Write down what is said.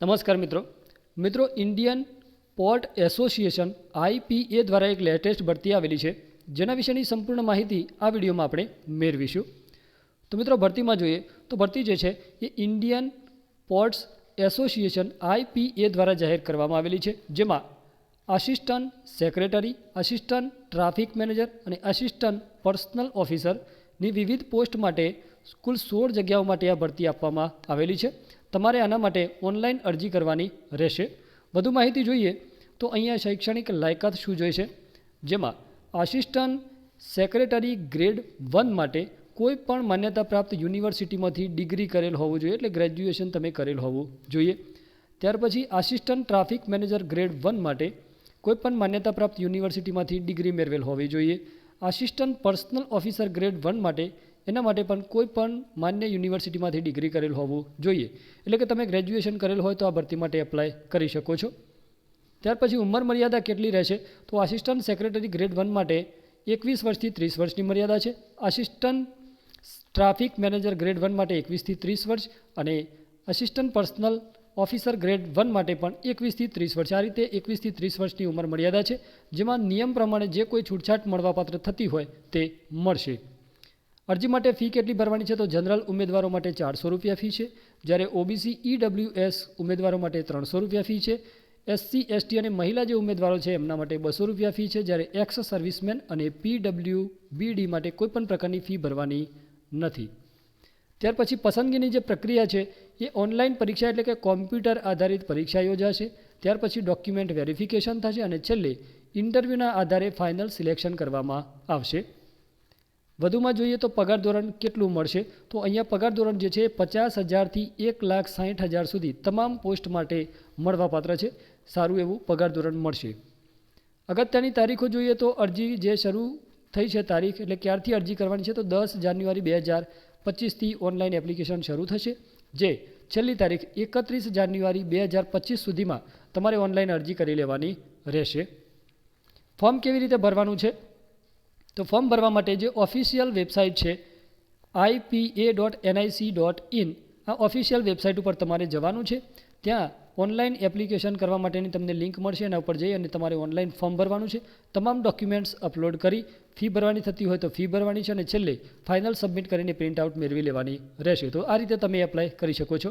નમસ્કાર મિત્રો. મિત્રો ઇન્ડિયન પોર્ટ એસોસિએશન આઈપીએ દ્વારા એક લેટેસ્ટ ભરતી આવેલી છે. જેના વિશેની સંપૂર્ણ માહિતી આ વિડીયોમાં આપણે મેળવીશું. તો મિત્રો, ભરતીમાં જોઈએ તો ભરતી જે છે એ ઇન્ડિયન પોર્ટ્સ એસોસિએશન આઈપીએ દ્વારા જાહેર કરવામાં આવેલી છે. જેમાં assistant secretary assistant traffic manager અને આસિસ્ટન્ટ પર્સનલ ઓફિસરની વિવિધ પોસ્ટ માટે કુલ સોળ જગ્યાઓ માટે આ ભરતી આપવામાં આવેલી છે. તમારે આના માટે ઓનલાઈન અરજી કરવાની રહેશે. વધુ માહિતી જોઈએ તો અહીંયા શૈક્ષણિક લાયકાત શું જોઈશે જેમાં આસિસ્ટન્ટ સેક્રેટરી ગ્રેડ વન માટે કોઈ પણ માન્યતા પ્રાપ્ત યુનિવર્સિટીમાંથી ડિગ્રી કરેલ હોવું જોઈએ એટલે ગ્રેજ્યુએશન તમે કરેલ હોવું જોઈએ. ત્યાર પછી assistant traffic manager grade one માટે કોઈ પણ માન્યતા પ્રાપ્ત યુનિવર્સિટીમાંથી ડિગ્રી મેળવેલ હોવી જોઈએ. Assistant personal officer grade one માટે એના માટે પણ કોઈ પણ માન્ય યુનિવર્સિટીમાંથી ડિગ્રી કરેલ હોવું જોઈએ. એટલે કે તમે ગ્રેજ્યુએશન કરેલ હોય તો આ ભરતી માટે એપ્લાય કરી શકો છો. ત્યાર પછી ઉંમર મર્યાદા કેટલી રહેશે? તો આસિસ્ટન્ટ સેક્રેટરી ગ્રેડ વન માટે એકવીસ વર્ષથી ત્રીસ વર્ષની મર્યાદા છે. Assistant traffic manager grade one માટે એકવીસથી ત્રીસ વર્ષ અને assistant personal officer grade one માટે પણ એકવીસથી ત્રીસ વર્ષ. આ રીતે એકવીસથી ત્રીસ વર્ષની ઉંમર મર્યાદા છે, જેમાં નિયમ પ્રમાણે જે કોઈ છૂટછાટ મળવાપાત્ર થતી હોય તે મળશે. અરજી માટે ફી કેટલી ભરવાની છે? તો જનરલ ઉમેદવારો માટે ચારસો રૂપિયા ફી છે. જ્યારે ઓબીસી, ઈડબ્લ્યુએસ ઉમેદવારો માટે ત્રણસો રૂપિયા ફી છે. એસસી, એસટી અને મહિલા જે ઉમેદવારો છે, એમના માટે બસો રૂપિયા ફી છે. જ્યારે એક્સ સર્વિસમેન અને પીડબ્લ્યુ, બીડી માટે કોઈપણ પ્રકારની ફી ભરવાની નથી. ત્યાર પછી પસંદગીની જે પ્રક્રિયા છે, એ ઓનલાઈન પરીક્ષા એટલે કે કોમ્પ્યુટર આધારિત પરીક્ષા યોજાશે. ત્યાર પછી ડોક્યુમેન્ટ વેરિફિકેશન થશે અને છેલ્લે ઇન્ટરવ્યૂના આધારે ફાઇનલ સિલેક્શન કરવામાં આવશે. વધુમાં જોઈએ તો પગાર ધોરણ કેટલું મળશે? તો અહીંયા પગાર ધોરણ જે છે પચાસ હજારથી એક લાખ સાઠ હજાર સુધી તમામ પોસ્ટ માટે મળવાપાત્ર છે. સારું એવું પગાર ધોરણ મળશે. અગત્યની તારીખો જોઈએ તો અરજી જે શરૂ થઈ છે તારીખ, એટલે ક્યારથી અરજી કરવાની છે તો દસ જાન્યુઆરી બે હજાર પચીસથી ઓનલાઈન એપ્લિકેશન શરૂ થશે. જે છેલ્લી તારીખ એકત્રીસ જાન્યુઆરી બે હજાર પચીસ સુધીમાં તમારે ઓનલાઈન અરજી કરી લેવાની રહેશે. ફોર્મ કેવી રીતે ભરવાનું છે? તો ફોર્મ ભરવા માટે જે ઓફિશિયલ વેબસાઇટ છે IPA dot NIC dot in આ ઓફિશિયલ વેબસાઇટ ઉપર તમારે જવાનું છે. ત્યાં ઓનલાઈન એપ્લિકેશન કરવા માટેની તમને લિંક મળશે, એના ઉપર જઈ અને તમારે ઓનલાઈન ફોર્મ ભરવાનું છે. તમામ ડોક્યુમેન્ટ્સ અપલોડ કરી, ફી ભરવાની થતી હોય તો ફી ભરવાની છે અને છેલ્લે ફાઇનલ સબમિટ કરીને પ્રિન્ટ આઉટ મેળવી લેવાની રહેશે. તો આ રીતે તમે એપ્લાય કરી શકો છો.